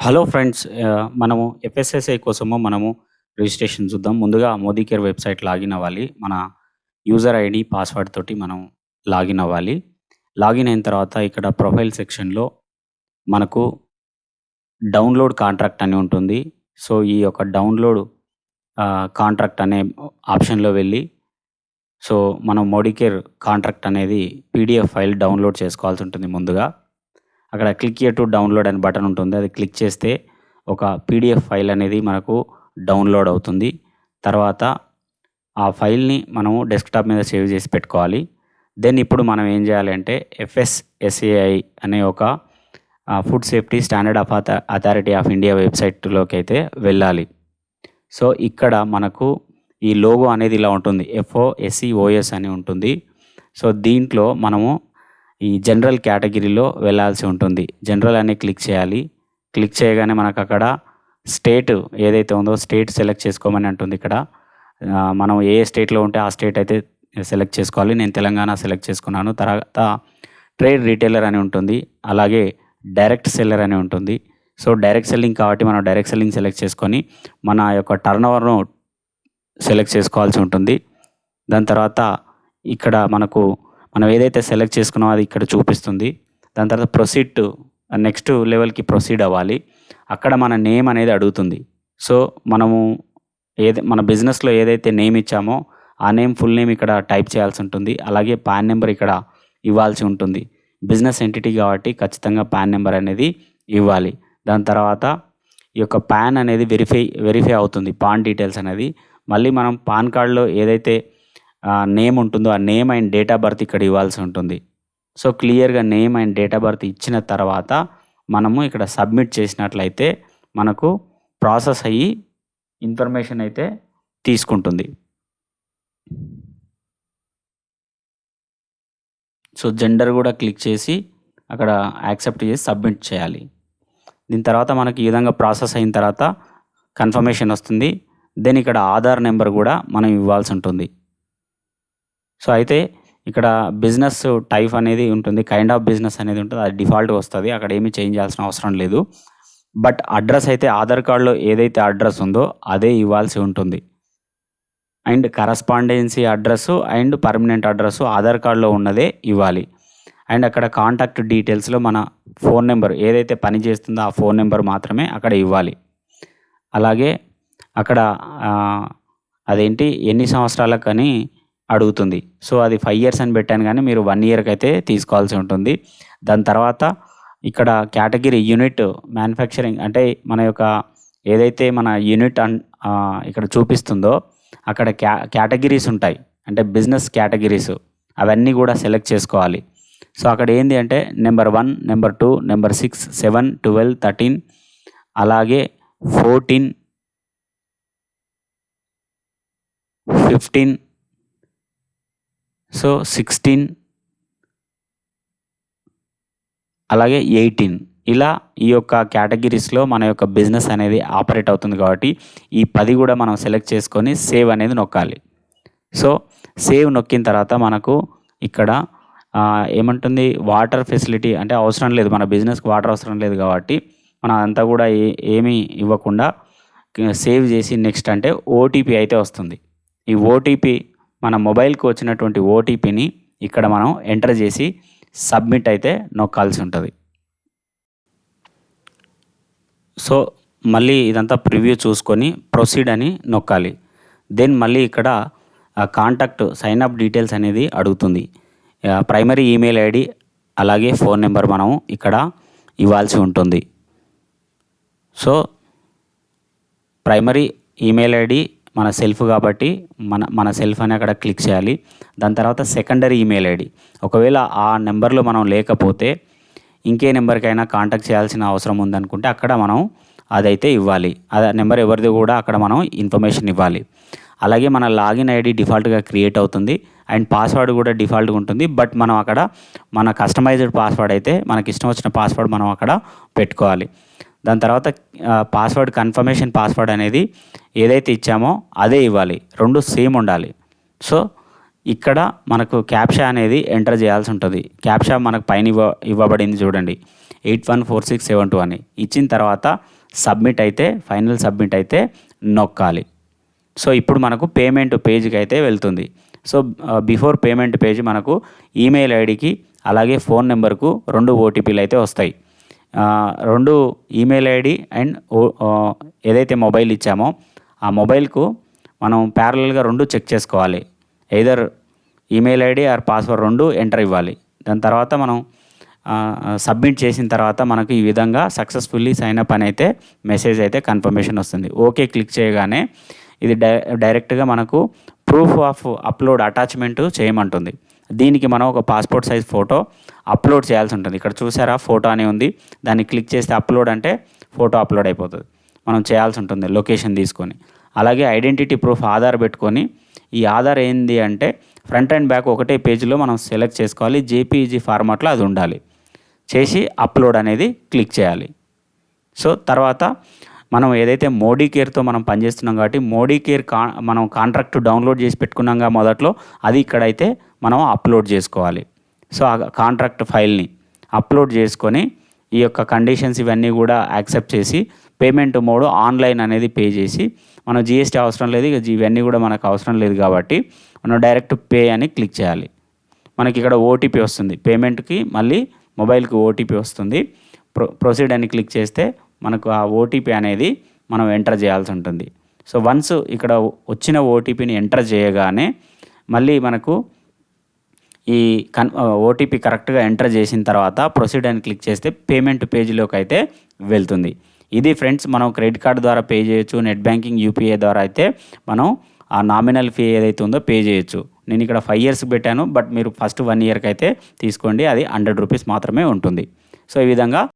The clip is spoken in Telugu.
హలో ఫ్రెండ్స్ మనము ఎఫ్ఎస్ఎస్ఐ కోసము మనము రిజిస్ట్రేషన్ చూద్దాం. ముందుగా మోదీ కేర్ వెబ్‌సైట్ లాగిన్ అవ్వాలి. మన యూజర్ ఐడి పాస్వర్డ్ తోటి మనం లాగిన్ అవ్వాలి. లాగిన్ అయిన తర్వాత ఇక్కడ ప్రొఫైల్ సెక్షన్‌లో మనకు డౌన్‌లోడ్ కాంట్రాక్ట్ అని ఉంటుంది. సో, ఈ యొక్క డౌన్‌లోడ్ కాంట్రాక్ట్ అనే ఆప్షన్‌లో వెళ్ళి సో, మనం మోడీ కేర్ కాంట్రాక్ట్ అనేది పీడీఎఫ్ ఫైల్ డౌన్‌లోడ్ చేసుకోవాల్సి ఉంటుంది ముందుగా. అక్కడ క్లిక్ ఇయర్ టు డౌన్‌లోడ్ అనే బటన్ ఉంటుంది. అది క్లిక్ చేస్తే ఒక పీడీఎఫ్ ఫైల్ అనేది మనకు డౌన్‌లోడ్ అవుతుంది. తర్వాత ఆ ఫైల్‌ని మనము డెస్క్‌టాప్ మీద సేవ్ చేసి పెట్టుకోవాలి. దెన్ ఇప్పుడు మనం ఏం చేయాలి అంటే ఎఫ్ఎస్ఎస్ఏఐ అనే ఒక food safety standard of authority of India వెబ్సైట్లోకి అయితే వెళ్ళాలి. సో, ఇక్కడ మనకు ఈ లోగో అనేది ఇలా ఉంటుంది. ఎఫ్ఓఎస్సిఓఎస్ అని ఉంటుంది. సో, దీంట్లో మనము ఈ జనరల్ కేటగిరీలో వెళ్ళాల్సి ఉంటుంది. జనరల్ అని క్లిక్ చేయాలి. క్లిక్ చేయగానే మనకు అక్కడ స్టేట్ ఏదైతే ఉందో స్టేట్ సెలెక్ట్ చేసుకోమని అంటుంది ఇక్కడ. మనం ఏ స్టేట్‌లో ఉంటే ఆ స్టేట్ అయితే సెలెక్ట్ చేసుకోవాలి. నేను తెలంగాణ సెలెక్ట్ చేసుకున్నాను. తర్వాత ట్రేడ్ రిటైలర్ అని ఉంటుంది. అలాగే డైరెక్ట్ సెల్లర్ అని ఉంటుంది. సో, డైరెక్ట్ సెల్లింగ్ కాబట్టి మనం డైరెక్ట్ సెల్లింగ్ సెలెక్ట్ చేసుకొని మన యొక్క టర్న్ ఓవర్ను సెలెక్ట్ చేసుకోవాల్సి ఉంటుంది. దాని తర్వాత ఇక్కడ మనకు మనం ఏదైతే సెలెక్ట్ చేసుకున్నామో అది ఇక్కడ చూపిస్తుంది. దాని తర్వాత ప్రొసీడ్ టు నెక్స్ట్ లెవెల్‌కి ప్రొసీడ్ అవ్వాలి. అక్కడ మన నేమ్ అనేది అడుగుతుంది. సో, మనము ఏది మన బిజినెస్‌లో ఏదైతే నేమ్ ఇచ్చామో ఆ నేమ్ ఫుల్ నేమ్ ఇక్కడ టైప్ చేయాల్సి ఉంటుంది. అలాగే పాన్ నెంబర్ ఇక్కడ ఇవ్వాల్సి ఉంటుంది. బిజినెస్ ఎంటిటీ కాబట్టి ఖచ్చితంగా పాన్ నెంబర్ అనేది ఇవ్వాలి. దాని తర్వాత ఈ యొక్క పాన్ అనేది వెరిఫై వెరిఫై అవుతుంది. పాన్ డీటెయిల్స్ అనేది. మళ్ళీ మనం పాన్ కార్డ్‌లో ఏదైతే నేమ్ ఉంటుందో ఆ name and date of birth ఇక్కడ ఇవ్వాల్సి ఉంటుంది. సో, క్లియర్‌గా name and date of birth ఇచ్చిన తర్వాత మనము ఇక్కడ సబ్మిట్ చేసినట్లయితే మనకు ప్రాసెస్ అయ్యి ఇన్ఫర్మేషన్ అయితే తీసుకుంటుంది. సో, జెండర్ కూడా క్లిక్ చేసి అక్కడ యాక్సెప్ట్ చేసి సబ్మిట్ చేయాలి. దీని తర్వాత మనకి ఈ విధంగా ప్రాసెస్ అయిన తర్వాత కన్ఫర్మేషన్ వస్తుంది. దెన్ ఇక్కడ ఆధార్ నెంబర్ కూడా మనం ఇవ్వాల్సి ఉంటుంది. సో, అయితే ఇక్కడ బిజినెస్ టైప్ అనేది ఉంటుంది. కైండ్ ఆఫ్ బిజినెస్ అనేది ఉంటుంది. అది డిఫాల్ట్ వస్తుంది అక్కడ ఏమీ చేంజ్ చేయాల్సిన అవసరం లేదు. బట్ అడ్రస్ అయితే ఆధార్ కార్డ్‌లో ఏదైతే అడ్రస్ ఉందో అదే ఇవ్వాల్సి ఉంటుంది. And correspondence address and permanent address Aadhaar కార్డులో ఉన్నదే ఇవ్వాలి. అండ్ అక్కడ కాంటాక్ట్ డీటెయిల్స్‌లో మన ఫోన్ నెంబర్ ఏదైతే పని చేస్తుందో ఆ ఫోన్ నెంబర్ మాత్రమే అక్కడ ఇవ్వాలి. అలాగే అక్కడ అదేంటి ఎన్ని సంవత్సరాలకని అడుగుతుంది. సో, అది ఫైవ్ ఇయర్స్ అని పెట్టాను కానీ మీరు వన్ ఇయర్కి అయితే తీసుకోవాల్సి ఉంటుంది. దాని తర్వాత ఇక్కడ కేటగిరీ యూనిట్ మ్యానుఫ్యాక్చరింగ్ అంటే మన యొక్క ఏదైతే మన యూనిట్ అన్ ఇక్కడ చూపిస్తుందో అక్కడ క్యా కేటగిరీస్ ఉంటాయి. అంటే బిజినెస్ కేటగిరీస్ అవన్నీ కూడా సెలెక్ట్ చేసుకోవాలి. సో, అక్కడ ఏంది అంటే number one number two number six seven twelve thirteen అలాగే 14 15 సో, 16 అలాగే 18 ఇలా ఈ యొక్క కేటగిరీస్‌లో మన యొక్క బిజినెస్ అనేది ఆపరేట్ అవుతుంది కాబట్టి ఈ పది కూడా మనం సెలెక్ట్ చేసుకొని సేవ్ అనేది నొక్కాలి. సో, సేవ్ నొక్కిన తర్వాత మనకు ఇక్కడ ఏమంటుంది వాటర్ ఫెసిలిటీ అంటే అవసరం లేదు. మన బిజినెస్‌కి వాటర్ అవసరం లేదు కాబట్టి మనం అంతా కూడా ఏ ఏమీ ఇవ్వకుండా సేవ్ చేసి నెక్స్ట్ అంటే ఓటీపీ అయితే వస్తుంది. ఈ ఓటీపీ మన మొబైల్‌కి వచ్చినటువంటి ఓటీపీని ఇక్కడ మనం ఎంటర్ చేసి సబ్మిట్ అయితే నొక్కాల్సి ఉంటుంది సో, మళ్ళీ ఇదంతా ప్రివ్యూ చూసుకొని ప్రొసీడ్ అని నొక్కాలి. దెన్ మళ్ళీ ఇక్కడ కాంటాక్ట్ సైన్ అప్ డీటెయిల్స్ అనేది అడుగుతుంది. ప్రైమరీ ఈమెయిల్ ఐడి అలాగే ఫోన్ నెంబర్ మనం ఇక్కడ ఇవ్వాల్సి ఉంటుంది. సో, ప్రైమరీ ఈమెయిల్ ఐడి మన సెల్ఫ్ కాబట్టి మన మన సెల్ఫ్ అని అక్కడ క్లిక్ చేయాలి. దాని తర్వాత సెకండరీ ఈమెయిల్ ఐడి ఒకవేళ ఆ నెంబర్లో మనం లేకపోతే ఇంకే నెంబర్కైనా కాంటాక్ట్ చేయాల్సిన అవసరం ఉందనుకుంటే అక్కడ మనం అదైతే ఇవ్వాలి. ఆ నెంబర్ ఎవరిది కూడా అక్కడ మనం ఇన్ఫర్మేషన్ ఇవ్వాలి. అలాగే మన లాగిన్ ఐడి డిఫాల్ట్‌గా క్రియేట్ అవుతుంది. అండ్ పాస్వర్డ్ కూడా డిఫాల్ట్‌గా ఉంటుంది. బట్ మనం అక్కడ మన కస్టమైజ్డ్ పాస్వర్డ్ అయితే మనకి ఇష్టం వచ్చిన పాస్వర్డ్ మనం అక్కడ పెట్టుకోవాలి. దాని తర్వాత పాస్వర్డ్ కన్ఫర్మేషన్ పాస్వర్డ్ అనేది ఏదైతే ఇచ్చామో అదే ఇవ్వాలి. రెండు సేమ్ ఉండాలి. సో, ఇక్కడ మనకు క్యాప్షా అనేది ఎంటర్ చేయాల్సి ఉంటుంది. క్యాప్షా మనకు పైన ఇవ్వ ఇవ్వబడింది చూడండి. Eight one four six seven two అని. ఇచ్చిన తర్వాత సబ్మిట్ అయితే ఫైనల్ సబ్మిట్ అయితే నొక్కాలి. సో ఇప్పుడు మనకు పేమెంట్ పేజ్కి అయితే వెళ్తుంది. సో బిఫోర్ పేమెంట్ పేజ్ మనకు ఈమెయిల్ ఐడికి అలాగే ఫోన్ నెంబర్కు రెండు ఓటీపీలు అయితే వస్తాయి. రెండు ఈమెయిల్ ఐడి అండ్ ఓ- ఏదైతే మొబైల్ ఇచ్చామో ఆ మొబైల్కు మనం ప్యారలల్గా రెండు చెక్ చేసుకోవాలి. Either email ID or password రెండు ఎంటర్ ఇవ్వాలి. దాని తర్వాత మనం సబ్మిట్ చేసిన తర్వాత మనకు ఈ విధంగా సక్సెస్ఫుల్లీ సైన్ అప్ అని అయితే మెసేజ్ అయితే కన్ఫర్మేషన్ వస్తుంది. ఓకే క్లిక్ చేయగానే ఇది డై డైరెక్ట్గా మనకు ప్రూఫ్ ఆఫ్ అప్లోడ్ అటాచ్మెంట్ చేయమంటుంది. దీనికి మనం ఒక పాస్పోర్ట్ సైజ్ ఫోటో అప్లోడ్ చేయాల్సి ఉంటుంది. ఇక్కడ చూసారా? ఫోటో అని ఉంది. దాన్ని క్లిక్ చేస్తే అప్లోడ్ అంటే ఫోటో అప్లోడ్ అయిపోతుంది. మనం చేయాల్సి ఉంటుంది లొకేషన్ తీసుకొని. అలాగే ఐడెంటిటీ ప్రూఫ్ ఆధార్ పెట్టుకొని. ఈ ఆధార్ ఏంది అంటే ఫ్రంట్ అండ్ బ్యాక్ ఒకటే పేజీలో మనం సెలెక్ట్ చేసుకోవాలి. జేపీఈజీ ఫార్మాట్లో అది ఉండాలి. చేసి అప్లోడ్ అనేది క్లిక్ చేయాలి. సో తర్వాత మనం ఏదైతే మోడీ కేర్తో మనం పనిచేస్తున్నాం కాబట్టి మోడీ కేర్ కా మనం కాంట్రాక్ట్ డౌన్లోడ్ చేసి పెట్టుకున్నాగా మొదట్లో అది ఇక్కడైతే మనం అప్లోడ్ చేసుకోవాలి. సో ఆ కాంట్రాక్ట్ ఫైల్ని అప్లోడ్ చేసుకొని ఈ యొక్క కండిషన్స్ ఇవన్నీ కూడా యాక్సెప్ట్ చేసి పేమెంట్ మోడ్ ఆన్లైన్ అనేది పే చేసి మనం జిఎస్టీ అవసరం లేదు ఇక ఇవన్నీ కూడా మనకు అవసరం లేదు కాబట్టి మనం డైరెక్ట్ పే అని క్లిక్ చేయాలి. మనకి ఇక్కడ ఓటీపీ వస్తుంది పేమెంట్కి మళ్ళీ మొబైల్కి ఓటీపీ వస్తుంది. ప్రొ ప్రొసీడ్ అని క్లిక్ చేస్తే మనకు ఆ ఓటీపీ అనేది మనం ఎంటర్ చేయాల్సి ఉంటుంది. సో వన్స్ ఇక్కడ వచ్చిన ఓటీపీని ఎంటర్ చేయగానే మళ్ళీ మనకు ఈ కన్ ఓటీపీ కరెక్ట్గా ఎంటర్ చేసిన తర్వాత ప్రొసీడ్ అని క్లిక్ చేస్తే పేమెంట్ పేజీలోకి అయితే వెళ్తుంది. ఇది ఫ్రెండ్స్ మనం క్రెడిట్ కార్డ్ ద్వారా పే చేయొచ్చు నెట్ బ్యాంకింగ్ యూపీఐ ద్వారా అయితే మనం ఆ నామినల్ ఫీ ఏదైతే ఉందో పే చేయొచ్చు. నేను ఇక్కడ ఫైవ్ ఇయర్స్ పెట్టాను బట్ మీరు ఫస్ట్ వన్ ఇయర్కి అయితే తీసుకోండి అది హండ్రెడ్ రూపీస్ మాత్రమే ఉంటుంది. సో ఈ విధంగా